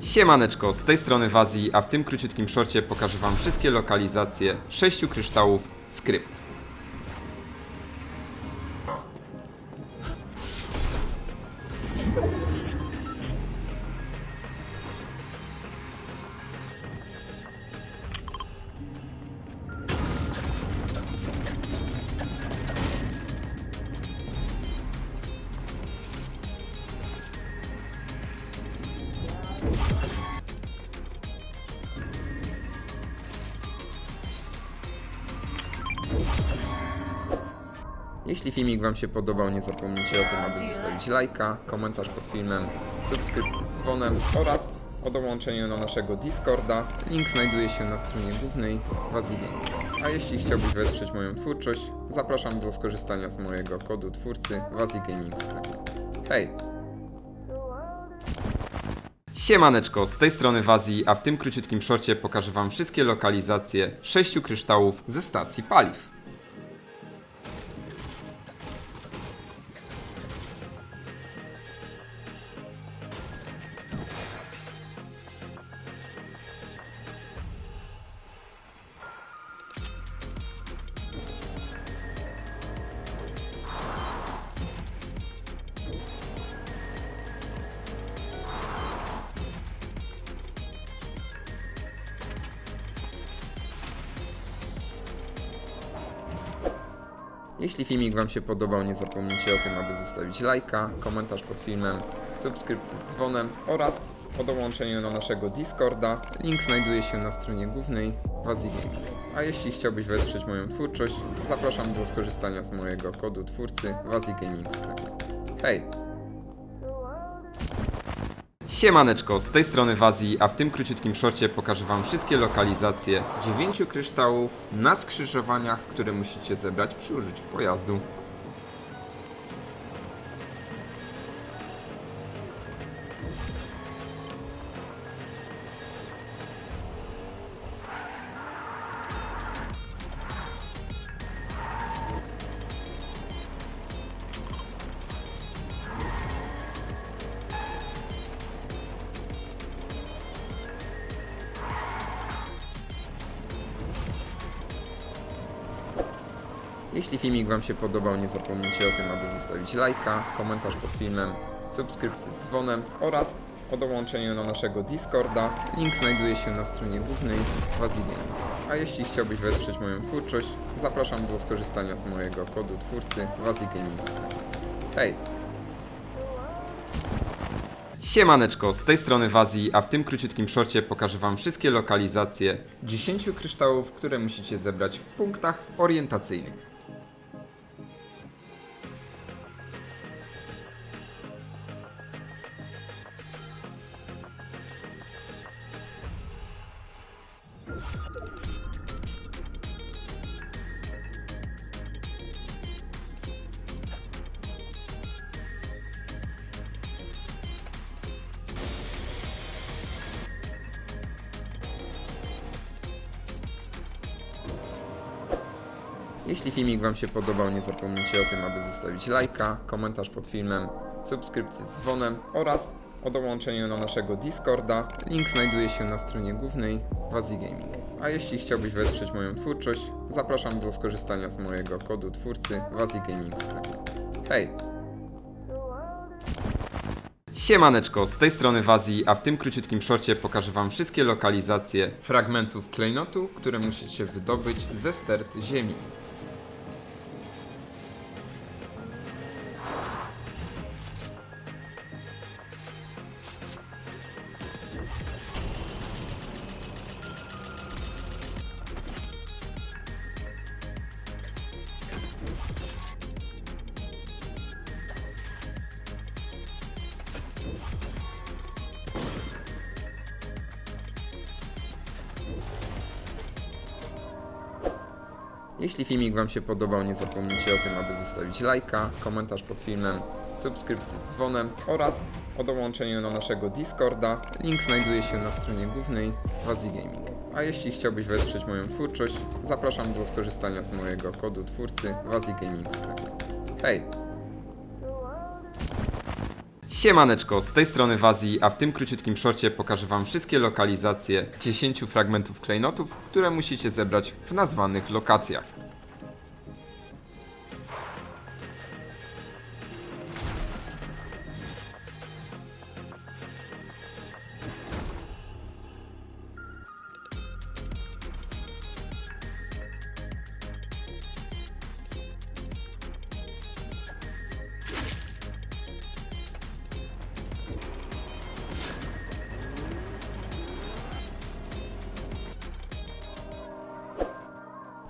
Siemaneczko, z tej strony Wazji, a w tym króciutkim szorcie pokażę Wam wszystkie lokalizacje sześciu kryształów skrypt. Jeśli filmik Wam się podobał, nie zapomnijcie o tym, aby zostawić lajka, komentarz pod filmem, subskrypcję z dzwonem oraz o dołączeniu do naszego Discorda. Link znajduje się na stronie głównej Wazji Gaming. A jeśli chciałbyś wesprzeć moją twórczość, zapraszam do skorzystania z mojego kodu twórcy Wazji Gaming w sklepie. Hej! Siemaneczko, z tej strony Wazji, a w tym króciutkim szorcie pokażę Wam wszystkie lokalizacje sześciu kryształów ze stacji paliw. Jeśli filmik Wam się podobał, nie zapomnijcie o tym, aby zostawić lajka, komentarz pod filmem, subskrypcję z dzwonem oraz o dołączeniu do naszego Discorda. Link znajduje się na stronie głównej Wazji Gaming. A jeśli chciałbyś wesprzeć moją twórczość, zapraszam do skorzystania z mojego kodu twórcy Wazji Gaming w sklepie. Hej! Siemaneczko, z tej strony Wazji, a w tym króciutkim szorcie pokażę Wam wszystkie lokalizacje dziewięciu kryształów na skrzyżowaniach, które musicie zebrać przy użyciu pojazdu. Jeśli filmik Wam się podobał, nie zapomnijcie o tym, aby zostawić lajka, komentarz pod filmem, subskrypcję z dzwonem oraz o dołączeniu do naszego Discorda. Link znajduje się na stronie głównej Gaming. A jeśli chciałbyś wesprzeć moją twórczość, zapraszam do skorzystania z mojego kodu twórcy Wazji Gaming w sklepie. Hej! Siemaneczko, z tej strony Wazji, a w tym króciutkim szorcie pokażę Wam wszystkie lokalizacje 10 kryształów, które musicie zebrać w punktach orientacyjnych. Jeśli filmik Wam się podobał, nie zapomnijcie o tym, aby zostawić lajka, komentarz pod filmem, subskrypcję z dzwonem oraz o dołączeniu do naszego Discorda. Link znajduje się na stronie głównej Wazji Gaming. A jeśli chciałbyś wesprzeć moją twórczość, zapraszam do skorzystania z mojego kodu twórcy Wazji Gaming. Hej! Siemaneczko, z tej strony Wazji, a w tym króciutkim szorcie pokażę Wam wszystkie lokalizacje fragmentów klejnotu, które musicie wydobyć ze stert ziemi. Jeśli filmik Wam się podobał, nie zapomnijcie o tym, aby zostawić lajka, komentarz pod filmem, subskrypcję z dzwonem oraz o dołączeniu do naszego Discorda. Link znajduje się na stronie głównej Wazji Gaming. A jeśli chciałbyś wesprzeć moją twórczość, zapraszam do skorzystania z mojego kodu twórcy Wazji Gaming. Hej! Siemaneczko, z tej strony Wazji, a w tym króciutkim szorcie pokażę Wam wszystkie lokalizacje 10 fragmentów klejnotów, które musicie zebrać w nazwanych lokacjach.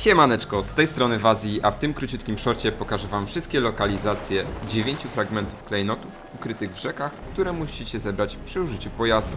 Siemaneczko, z tej strony Wazji, a w tym króciutkim szorcie pokażę Wam wszystkie lokalizacje 9 fragmentów klejnotów ukrytych w rzekach, które musicie zebrać przy użyciu pojazdu.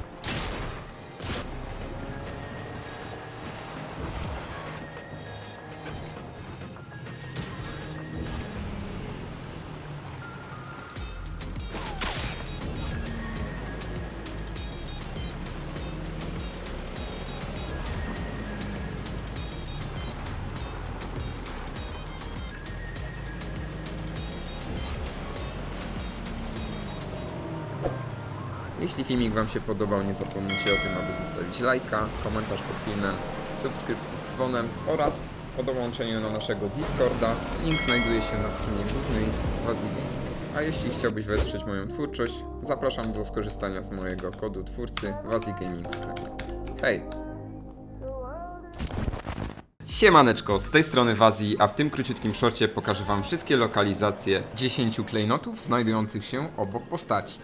Jeśli filmik Wam się podobał, nie zapomnijcie o tym, aby zostawić lajka, komentarz pod filmem, subskrypcję z dzwonem oraz o dołączeniu do naszego Discorda. Link znajduje się na stronie głównej Wazi Gaming. A jeśli chciałbyś wesprzeć moją twórczość, zapraszam do skorzystania z mojego kodu twórcy Wazi Gaming. Hej! Siemaneczko, z tej strony Wazji, a w tym króciutkim szorcie pokażę Wam wszystkie lokalizacje 10 klejnotów znajdujących się obok postaci.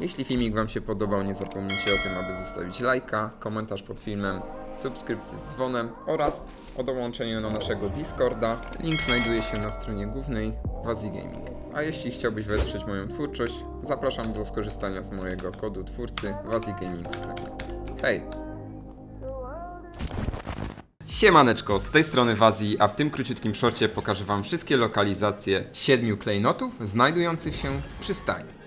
Jeśli filmik Wam się podobał, nie zapomnijcie o tym, aby zostawić lajka, komentarz pod filmem, subskrypcję z dzwonem oraz o dołączeniu do naszego Discorda. Link znajduje się na stronie głównej Wazi Gaming. A jeśli chciałbyś wesprzeć moją twórczość, zapraszam do skorzystania z mojego kodu twórcy Wazi Gaming. Hej! Siemaneczko, z tej strony Wazji, a w tym króciutkim szorcie pokażę Wam wszystkie lokalizacje 7 klejnotów znajdujących się w przystani.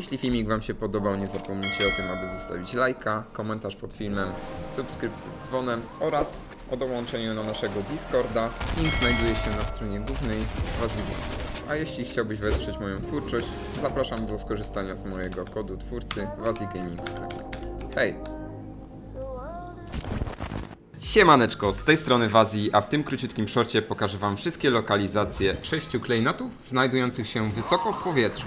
Jeśli filmik Wam się podobał, nie zapomnijcie o tym, aby zostawić lajka, komentarz pod filmem, subskrypcję z dzwonem oraz o dołączeniu do naszego Discorda. Link znajduje się na stronie głównej Gaming. A jeśli chciałbyś wesprzeć moją twórczość, zapraszam do skorzystania z mojego kodu twórcy Gaming. Hej! Siemaneczko, z tej strony Wazji, a w tym króciutkim szorcie pokażę Wam wszystkie lokalizacje 6 klejnotów znajdujących się wysoko w powietrzu.